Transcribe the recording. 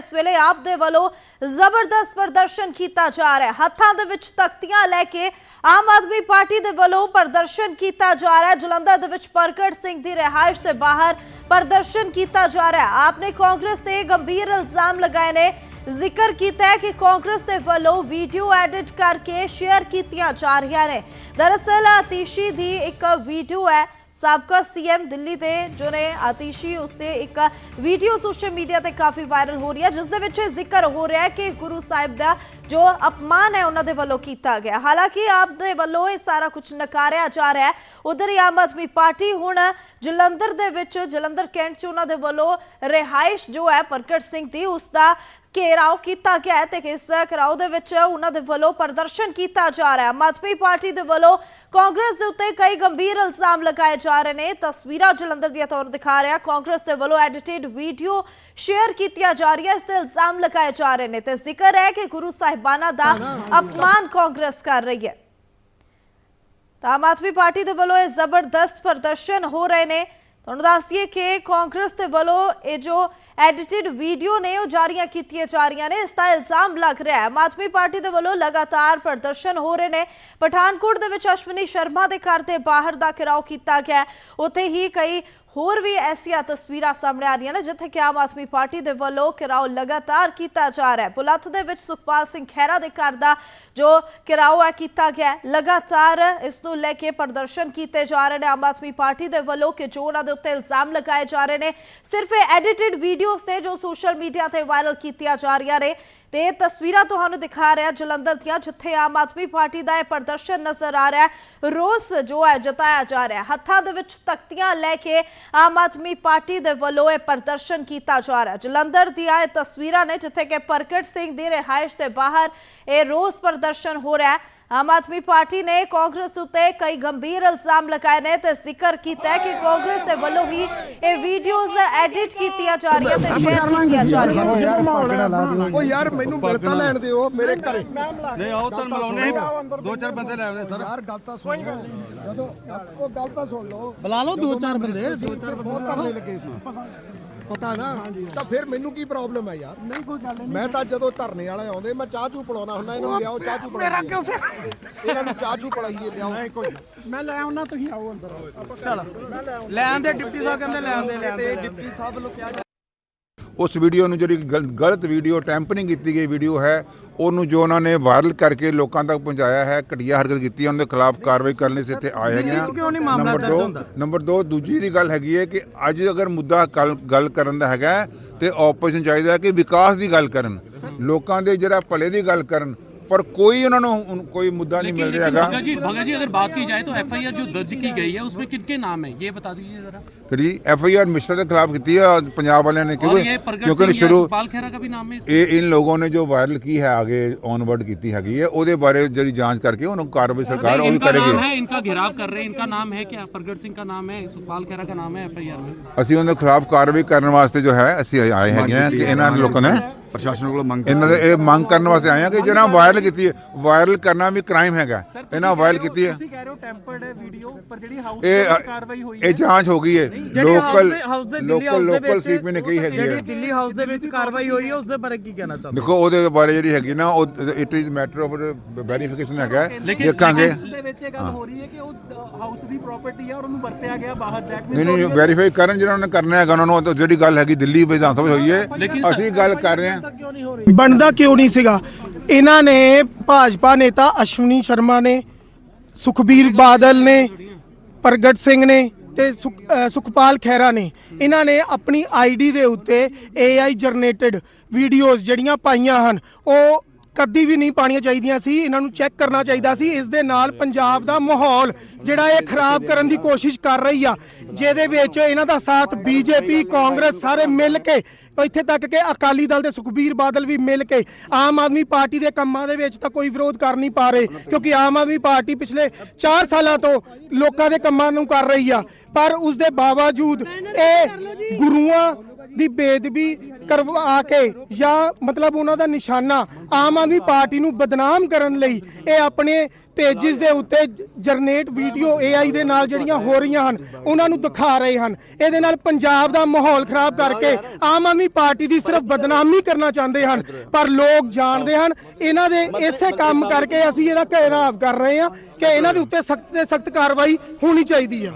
ਇਸ ਵੇਲੇ ਆਪ ਦੇ ਵੱਲੋਂ ਜ਼ਬਰਦਸਤ ਪ੍ਰਦਰਸ਼ਨ ਕੀਤਾ ਜਾ ਰਿਹਾ ਹੈ। ਹੱਥਾਂ ਦੇ ਵਿੱਚ ਤਖਤੀਆਂ ਲੈ ਕੇ ਆਮ ਆਦਮੀ ਪਾਰਟੀ ਦੇ ਵੱਲੋਂ ਪ੍ਰਦਰਸ਼ਨ ਕੀਤਾ ਜਾ ਰਿਹਾ ਹੈ। ਜਲੰਧਰ ਦੇ ਵਿੱਚ ਪ੍ਰਗਟ ਸਿੰਘ ਦੀ ਰਿਹਾਇਸ਼ ਦੇ ਬਾਹਰ ਪ੍ਰਦਰਸ਼ਨ ਕੀਤਾ ਜਾ ਰਿਹਾ ਹੈ। ਆਪਨੇ ਕਾਂਗਰਸ ਤੇ ਗੰਭੀਰ ਇਲਜ਼ਾਮ ਲਗਾਏ ਨੇ। ਜ਼ਿਕਰ ਕੀਤਾ ਹੈ ਕਿ ਕਾਂਗਰਸ ਦੇ ਵੱਲੋਂ ਵੀਡੀਓ ਐਡਿਟ ਕਰਕੇ ਸ਼ੇਅਰ ਕੀਤੀਆਂ ਜਾ ਰਹੀਆਂ ਨੇ। ਦਰਅਸਲ ਆਤੀਸ਼ੀ ਦੀ ਇੱਕ ਵੀਡੀਓ ਹੈ। ਸਾਬਕਾ ਸੀਐਮ ਦਿੱਲੀ ਦੇ ਜੋ ਨੇ ਆਤੀਸ਼ੀ ਉਸਤੇ ਇੱਕ ਵੀਡੀਓ ਸੋਸ਼ਲ ਮੀਡੀਆ ਤੇ ਕਾਫੀ ਵਾਇਰਲ ਹੋ ਰਹੀ ਹੈ, ਜਿਸ ਦੇ ਵਿੱਚ ਜ਼ਿਕਰ ਹੋ ਰਿਹਾ ਹੈ ਕਿ ਗੁਰੂ ਸਾਹਿਬ ਦਾ ਜੋ ਅਪਮਾਨ ਹੈ, ਉਹਨਾਂ ਦੇ ਵੱਲੋਂ ਕੀਤਾ ਗਿਆ। ਹਾਲਾਂਕਿ ਆਪ ਦੇ ਵੱਲੋਂ ਇਹ ਸਾਰਾ ਕੁਝ ਨਕਾਰਿਆ ਜਾ ਰਿਹਾ ਹੈ। ਉਧਰ ਹੀ ਆਮ ਆਦਮੀ ਪਾਰਟੀ ਹੁਣ ਜਲੰਧਰ ਦੇ ਵਿੱਚ, ਜਲੰਧਰ ਕੈਂਟ ਚ ਉਹਨਾਂ ਦੇ ਵੱਲੋਂ ਰਿਹਾਇਸ਼ ਜੋ ਹੈ, ਪ੍ਰਗਟ ਸਿੰਘ ਦੀ, ਉਸ ਦਾ ਘੇਰਾਓ ਕੀਤਾ ਗਿਆ ਹੈ ਤੇ ਇਸ ਘੇਰਾਓ ਦੇ ਵਿੱਚ ਉਹਨਾਂ ਦੇ ਵੱਲੋਂ ਪ੍ਰਦਰਸ਼ਨ ਕੀਤਾ ਜਾ ਰਿਹਾ ਹੈ। ਆਮ ਪਾਰਟੀ ਦੇ ਵੱਲੋਂ ਕਾਂਗਰਸ ਦੇ ਉੱਤੇ ਕਈ ਗੰਭੀਰ ਇਲਜ਼ਾਮ ਲਗਾਏ ਜਾ ਰਹੇ ਨੇ। ਤਸਵੀਰਾਂ ਜਲੰਧਰ ਦੀਆਂ ਤੌਰ ਦਿਖਾ ਰਿਹਾ ਕਾਂਗਰਸ ਦੇ ਵੱਲੋਂ ਐਡੀਟਿਡ ਵੀਡੀਓ ਸ਼ੇਅਰ ਕੀਤੀਆਂ ਜਾ ਰਹੀਆਂ, ਇਸ ਤੇ ਇਲਜ਼ਾਮ ਲਗਾਏ ਜਾ ਰਹੇ ਨੇ ਤੇ ਜ਼ਿਕਰ ਹੈ ਕਿ ਗੁਰੂ ਸਾਹਿਬਾਨਾਂ ਦਾ ਅਪਮਾਨ ਕਾਂਗਰਸ ਕਰ ਰਹੀ ਹੈ। ਤਾਂ ਆਮ ਆਦਮੀ ਪਾਰਟੀ ਦੇ ਵੱਲੋਂ ਇਹ ਜ਼ਬਰਦਸਤ ਪ੍ਰਦਰਸ਼ਨ ਹੋ ਰਹੇ ਨੇ। ਤੁਹਾਨੂੰ ਦੱਸ ਦਈਏ ਕਿ ਕਾਂਗਰਸ ਦੇ ਵੱਲੋਂ ਇਹ ਜੋ ਐਡੀਟਿਡ ਵੀਡੀਓ ਨੇ, ਉਹ ਜਾਰੀਆਂ ਕੀਤੀਆਂ ਜਾ ਰਹੀਆਂ ਨੇ। ਇਸ ਦਾ ਇਲਜ਼ਾਮ ਲੱਗ ਰਿਹਾ ਹੈ। ਆਮ ਆਦਮੀ ਪਾਰਟੀ ਦੇ ਵੱਲੋਂ ਲਗਾਤਾਰ ਪ੍ਰਦਰਸ਼ਨ ਹੋ ਰਹੇ ਨੇ। ਪਠਾਨਕੋਟ ਦੇ ਵਿੱਚ ਅਸ਼ਵਨੀ ਸ਼ਰਮਾ ਦੇ ਘਰ ਦੇ ਬਾਹਰ ਦਾ ਘਿਰਾਓ ਕੀਤਾ ਗਿਆ ਉੱਥੇ ਹੀ ਕਈ ਹੋਰ ਵੀ ਐਸੀਆਂ ਤਸਵੀਰਾਂ ਸਾਹਮਣੇ ਆ ਰਹੀਆਂ ਨੇ ਜਿੱਥੇ ਕਿ ਆਮ ਆਦਮੀ ਪਾਰਟੀ ਦੇ ਵੱਲੋਂ ਘਿਰਾਓ ਲਗਾਤਾਰ ਕੀਤਾ ਜਾ ਰਿਹਾ ਹੈ। ਪੁਲੱਥ ਦੇ ਵਿੱਚ ਸੁਖਪਾਲ ਸਿੰਘ ਖਹਿਰਾ ਦੇ ਘਰ ਦਾ ਜੋ ਘਿਰਾਓ ਹੈ, ਕੀਤਾ ਗਿਆ ਲਗਾਤਾਰ ਇਸ ਨੂੰ ਲੈ ਕੇ ਪ੍ਰਦਰਸ਼ਨ ਕੀਤੇ ਜਾ ਰਹੇ ਨੇ। ਆਮ ਆਦਮੀ ਪਾਰਟੀ ਦੇ ਵੱਲੋਂ ਕਿ ਜੋ ਉਹਨਾਂ ਦੇ ਉੱਤੇ ਇਲਜ਼ਾਮ ਲਗਾਏ ਜਾ ਰਹੇ ਨੇ, ਸਿਰਫ ਇਹ ਐਡਿਟਡ ਵੀਡੀਓਜ਼ ਨੇ ਜੋ ਸੋਸ਼ਲ ਮੀਡੀਆ ਤੇ ਵਾਇਰਲ ਕੀਤੀਆਂ ਜਾ ਰਹੀਆਂ ਨੇ। ਤੇ ਇਹ ਤਸਵੀਰਾਂ ਤੁਹਾਨੂੰ ਦਿਖਾ ਰਿਹਾ ਜਲੰਧਰ ਦੀਆਂ, ਜਿੱਥੇ ਆਮ ਆਦਮੀ ਪਾਰਟੀ ਦਾ ਇਹ ਪ੍ਰਦਰਸ਼ਨ ਨਜ਼ਰ ਆ ਰਿਹਾ ਹੈ। ਰੋਸ ਜੋ ਹੈ, ਜਤਾਇਆ ਜਾ ਰਿਹਾ ਹੈ। ਹੱਥਾਂ ਦੇ ਵਿੱਚ ਤਖਤੀਆਂ ਲੈ ਕੇ ਆਮ ਆਦਮੀ ਪਾਰਟੀ ਦੇ ਵੱਲੋਂ ਇਹ ਪ੍ਰਦਰਸ਼ਨ ਕੀਤਾ ਜਾ ਰਿਹਾ ਹੈ। ਜਲੰਧਰ ਦੀਆਂ ਇਹ ਤਸਵੀਰਾਂ ਨੇ, ਜਿੱਥੇ ਕਿ ਪ੍ਰਗਟ ਸਿੰਘ ਦੀ ਰਿਹਾਇਸ਼ ਦੇ ਬਾਹਰ ਇਹ ਰੋਸ ਪ੍ਰਦਰਸ਼ਨ ਹੋ ਰਿਹਾ ਹੈ। ਆਮ ਆਦਮੀ ਪਾਰਟੀ ਨੇ ਕਾਂਗਰਸ ਉੱਤੇ ਕਈ ਗੰਭੀਰ ਇਲਜ਼ਾਮ ਲਗਾਏ ਨੇ ਤੇ ਜ਼ਿਕਰ ਕੀਤਾ ਕਿ ਕਾਂਗਰਸ ਦੇ ਵੱਲੋਂ ਹੀ ਇਹ ਵੀਡੀਓਜ਼ ਐਡਿਟ ਕੀਤੀਆਂ ਜਾ ਰਹੀਆਂ ਤੇ ਸ਼ੇਅਰ ਕੀਤੀਆਂ ਜਾ ਰਹੀਆਂ ਉਹ ਯਾਰ ਮੈਨੂੰ ਮਿਲਤਾ ਲੈਣ ਦਿਓ ਮੇਰੇ ਘਰੇ ਨਹੀਂ ਆਓ ਤਾਂ ਮਿਲਾਉਣੇ ਦੋ ਚਾਰ ਬੰਦੇ ਲੈ ਆਉਣੇ ਸਰ। ਯਾਰ ਗੱਲ ਤਾਂ ਸੁਣ ਲਓ। ਜਦੋਂ ਉਹ ਗੱਲ ਤਾਂ ਸੁਣ ਲਓ। ਬੁਲਾ ਲਓ ਦੋ ਚਾਰ ਬੰਦੇ ਦੋ ਚਾਰ ਬਹੁਤ ਧਰਨੇ ਲੱਗੇ ਸੀ। ਪਤਾ ਨਾ ਤਾਂ ਫਿਰ ਮੈਨੂੰ ਕੀ ਪ੍ਰੋਬਲਮ ਹੈ ਯਾਰ? ਨਹੀਂ ਕੋਈ ਗੱਲ ਨਹੀਂ। ਮੈਂ ਤਾਂ ਜਦੋਂ ਧਰਨੇ ਵਾਲੇ ਆਉਂਦੇ ਮੈਂ ਚਾਹ ਚੂ ਪਲਾਉਣਾ ਹੁੰਦਾ ਇਹਨਾਂ ਨੂੰ ਲਿਆਓ ਚਾਹ ਚੂ ਪਲਾਈਏ। ਮੇਰਾ ਕਿਉਂ ਇਹਨਾਂ ਨੂੰ ਚਾਹ ਚੂ ਪਲਾਈਏ ਲਿਆਓ। ਮੈਂ ਲੈ ਆਉਣਾ ਤੁਸੀਂ ਆਓ ਅੰਦਰ ਚਲ। ਲੈ ਆਂਦੇ ਡਿਪਟੀ ਸਾਹਿਬ ਕਹਿੰਦੇ ਲੈ ਆਂਦੇ ਲੈ ਆਂਦੇ ਡਿਪਟੀ ਸਾਹਿਬ ਨੂੰ ਕਿਹਾ ਉਸ ਵੀਡੀਓ ਨੂੰ ਜਿਹੜੀ ਗਲ- ਗਲਤ ਵੀਡੀਓ ਟੈਂਪਰਿੰਗ ਕੀਤੀ ਗਈ ਵੀਡੀਓ ਹੈ ਉਹਨੂੰ ਜੋ ਉਹਨਾਂ ਨੇ ਵਾਇਰਲ ਕਰਕੇ ਲੋਕਾਂ ਤੱਕ ਪਹੁੰਚਾਇਆ ਹੈ ਘਟੀਆ ਹਰਕਤ ਕੀਤੀ ਹੈ ਉਹਨਾਂ ਦੇ ਖਿਲਾਫ ਕਾਰਵਾਈ ਕਰਨ ਲਈ ਇੱਥੇ ਆਏ ਹੈਗੇ ਮਾਮਲਾ ਨੰਬਰ ਦਰਜ ਦੋ- ਹੁੰਦਾ? ਨੰਬਰ 2 ਦੂਜੀ ਦੀ ਗੱਲ ਹੈਗੀ ਹੈ ਕਿ ਅੱਜ ਅਗਰ ਮੁੱਦਾ ਗੱਲ- ਕਰਨ ਦਾ ਹੈਗਾ ਤੇ ਆਪੋਜੀਸ਼ਨ ਚਾਹੀਦਾ ਹੈ ਕਿ ਵਿਕਾਸ ਦੀ ਗੱਲ ਕਰਨ ਲੋਕਾਂ ਦੇ ਜਿਹੜਾ ਭਲੇ ਦੀ ਗੱਲ ਕਰਨ ਪਰ ਕੋਈ ਉਹਨਾਂ ਨੂੰ ਹੁਣ ਕੋਈ ਮੁੱਦਾ ਨਹੀਂ ਮਿਲ ਰਿਹਾ ਹੈਗਾ भगत जी भगत जी अगर बात की जाए तो एफआईआर जो दर्ज की गई है उसमें किनके नाम है ये बता दीजिए जरा ਕਿਹੜੀ ਐਫ ਆਈ ਆਰ ਮਿਸਟਰ ਦੇ ਖਿਲਾਫ ਕੀਤੀ ਹੈ ਪੰਜਾਬ ਵਾਲਿਆਂ ਨੇ और ਕਿਉਂਕਿ ये प्रगट ਕਿਉਂਕਿ सिंह या ਸ਼ੁਰੂ सुखपाल खेरा का भी नाम है इसमें? ਇਹ ਇਨ ਲੋਗੋं ਨੇ ਜੋ ਵਾਇਰਲ ਕੀ ਹੈ ਆਗੇ ਔਨਵਰਡ ਕੀਤੀ ਹੈਗੀ ਹੈ ਉਹਦੇ ਬਾਰੇ ਜਿਹੜੀ ਜਾਂਚ ਕਰਕੇ ਉਹਨੂੰ ਕਾਰਵਾਈ ਸਰਕਾਰ ਉਹ ਵੀ इनका नाम ਕਰੇਗੀ है इनका घेराव कर रहे हैं इनका नाम है क्या प्रगट सिंह का नाम है सुखपाल खेरा का नाम है एफआईआर में ਅਸੀਂ ਉਹਨਾਂ ਦੇ ਖਿਲਾਫ ਕਾਰਵਾਈ ਕਰਨ ਵਾਸਤੇ ਜੋ ਹੈ ਅਸੀਂ ਆਏ ਹੈਗੇ ਹਾਂ ਕਿ ਇਹਨਾਂ ਦੇ ਲੋਕਾਂ ਨੇ ਪ੍ਰਸ਼ਾਸਨ ਕੋਲ ਮੰਗ ਇਹਨਾਂ ਦੇ ਇਹ ਮੰਗ ਕਰਨ ਵਾਸਤੇ ਆਏ ਹਾਂ ਕਿ ਜਿਹੜਾ ਵਾਇਰਲ ਕੀਤੀ ਹੈ ਵਾਇਰਲ ਕਰਨਾ ਵੀ ਕ੍ਰਾਈਮ ਹੈਗਾ। ਇਹਨਾਂ ਵਾਇਰਲ ਕੀਤੀ ਹੈ। ਤੁਸੀਂ ਕਹਿ ਰਹੇ ਹੋ ਟੈਂਪਰਡ ਹੈ ਵੀਡੀਓ ਪਰ ਜਿਹੜੀ ਹਾਊਸ ਇਹ ਕਾਰਵਾਈ ਹੋਈ ਇਹ ਜਾਂਚ ਹੋ ਗਈ ਹੈ। ਲੋਕਲ ਹਾਊਸ ਦੇ ਦਿੱਲੀ ਲੋਕਲ ਹਾਊਸ ਦੇ ਲੋਕਲ ਵਿੱਚ ਸੀਪੀ ਨੇ ਕਹੀ ਹੈਗੀ ਜਿਹੜੀ ਹੈ ਦਿੱਲੀ ਹਾਊਸ ਦੇ ਵਿੱਚ ਕਾਰਵਾਈ ਹੋਈ ਹੈ ਉਸ ਦੇ ਬਾਰੇ ਕੀ ਕਹਿਣਾ ਚਾਹੁੰਦੇ ਦੇਖੋ ਉਹਦੇ ਬਾਰੇ ਜਿਹੜੀ ਹੈਗੀ ਨਾ ਉਹ it is matter of verification ਹੈਗਾ। ਦੇਖਾਂਗੇ। ਦੇ ਵਿੱਚ ਇਹ ਗੱਲ ਹੋ। ਰਹੀ ਹੈ ਕਿ ਉਹ ਹਾਊਸ ਦੀ ਪ੍ਰਾਪਰਟੀ ਹੈ ਔਰ ਉਹਨੂੰ ਵਰਤਿਆ ਗਿਆ ਬਾਹਰ ਬਲੈਕ ਨਹੀਂ ਨਹੀਂ ਵੈਰੀਫਾਈ ਕਰਨ ਜਿਹਨਾਂ ਨੇ ਕਰਨਾ ਹੈਗਾ ਉਹਨਾਂ ਨੂੰ ਜਿਹੜੀ ਗੱਲ ਹੈਗੀ ਦਿੱਲੀ ਵਿਧਾਨ ਸਭਾ ਹੋਈ ਹੈ। ਅਸੀਂ ਗੱਲ ਕਰ ਰਹੇ ਹਾਂ। ਬਣਦਾ ਕਿਉਂ ਨਹੀਂ ਸੀਗਾ? ਇਹਨਾਂ ਨੇ ਭਾਜਪਾ ਨੇਤਾ ਅਸ਼ਵਨੀ ਸ਼ਰਮਾ ਨੇ, ਸੁਖਬੀਰ ਬਾਦਲ ਨੇ, ਪ੍ਰਗਟ ਸਿੰਘ ਨੇ ਤੇ ਸੁਖ- ਸੁਖਪਾਲ ਖਹਿਰਾ ਨੇ। ਇਹਨਾਂ ਨੇ ਆਪਣੀ ਆਈਡੀ ਦੇ ਉੱਤੇ AI ਜਨਰੇਟਡ ਵੀਡੀਓਜ਼ ਜਿਹੜੀਆਂ ਪਾਈਆਂ ਹਨ, ਉਹ ਕਦੀ ਵੀ ਨਹੀਂ ਪਾਣੀਆਂ ਚਾਹੀਦੀਆਂ ਸੀ, ਇਹਨਾਂ ਨੂੰ ਚੈੱਕ ਕਰਨਾ ਚਾਹੀਦਾ ਸੀ। ਇਸ ਦੇ ਨਾਲ ਪੰਜਾਬ ਦਾ ਮਾਹੌਲ, ਜਿਹੜਾ ਇਹ ਖਰਾਬ ਕਰਨ ਦੀ ਕੋਸ਼ਿਸ਼ ਕਰ ਰਹੀ ਆ, ਜਿਹਦੇ ਵਿੱਚ ਇਹਨਾਂ ਦਾ ਸਾਥ ਬੀਜੇਪੀ, ਕਾਂਗਰਸ ਸਾਰੇ ਮਿਲ ਕੇ ਇੱਥੇ ਤੱਕ ਕਿ ਅਕਾਲੀ ਦਲ ਦੇ ਸੁਖਬੀਰ ਬਾਦਲ ਵੀ ਮਿਲ ਕੇ ਆਮ ਆਦਮੀ ਪਾਰਟੀ ਦੇ ਕੰਮਾਂ ਦੇ ਵਿੱਚ ਤਾਂ ਕੋਈ ਵਿਰੋਧ ਕਰ ਨਹੀਂ ਪਾ ਰਹੇ, ਕਿਉਂਕਿ ਆਮ ਆਦਮੀ ਪਾਰਟੀ ਪਿਛਲੇ 4 ਸਾਲਾਂ ਤੋਂ ਲੋਕਾਂ ਦੇ ਕੰਮਾਂ ਨੂੰ ਕਰ ਰਹੀ ਆ। ਪਰ ਉਸ ਦੇ ਬਾਵਜੂਦ ਇਹ ਗੁਰੂਆਂ ਦੀ ਬੇਦਬੀ ਕਰਵਾ ਕੇ ਜਾਂ ਮਤਲਬ ਉਹਨਾਂ ਦਾ ਨਿਸ਼ਾਨਾ ਆਮ ਆਦਮੀ ਪਾਰਟੀ ਨੂੰ ਬਦਨਾਮ ਕਰਨ ਲਈ ਇਹ ਆਪਣੇ ਪੇਜਸ ਦੇ ਉੱਤੇ ਜਨਰੇਟ ਵੀਡੀਓ AI ਦੇ ਨਾਲ ਜਿਹੜੀਆਂ ਹੋ ਰਹੀਆਂ ਹਨ, ਉਹਨਾਂ ਨੂੰ ਦਿਖਾ ਰਹੇ ਹਨ। ਇਹਦੇ ਨਾਲ ਪੰਜਾਬ ਦਾ ਮਾਹੌਲ ਖਰਾਬ ਕਰਕੇ ਆਮ ਆਦਮੀ ਪਾਰਟੀ ਦੀ ਸਿਰਫ ਬਦਨਾਮੀ ਕਰਨਾ ਚਾਹੁੰਦੇ ਹਨ, ਪਰ ਲੋਕ ਜਾਣਦੇ ਹਨ। ਇਹਨਾਂ ਦੇ ਇਸੇ ਕੰਮ ਕਰਕੇ ਅਸੀਂ ਇਹਦਾ ਘੇਰਾਵ ਕਰ ਰਹੇ ਹਾਂ ਕਿ ਇਹਨਾਂ ਦੇ ਉੱਤੇ ਸਖਤ ਤੇ ਸਖਤ ਕਾਰਵਾਈ ਹੋਣੀ ਚਾਹੀਦੀ ਹੈ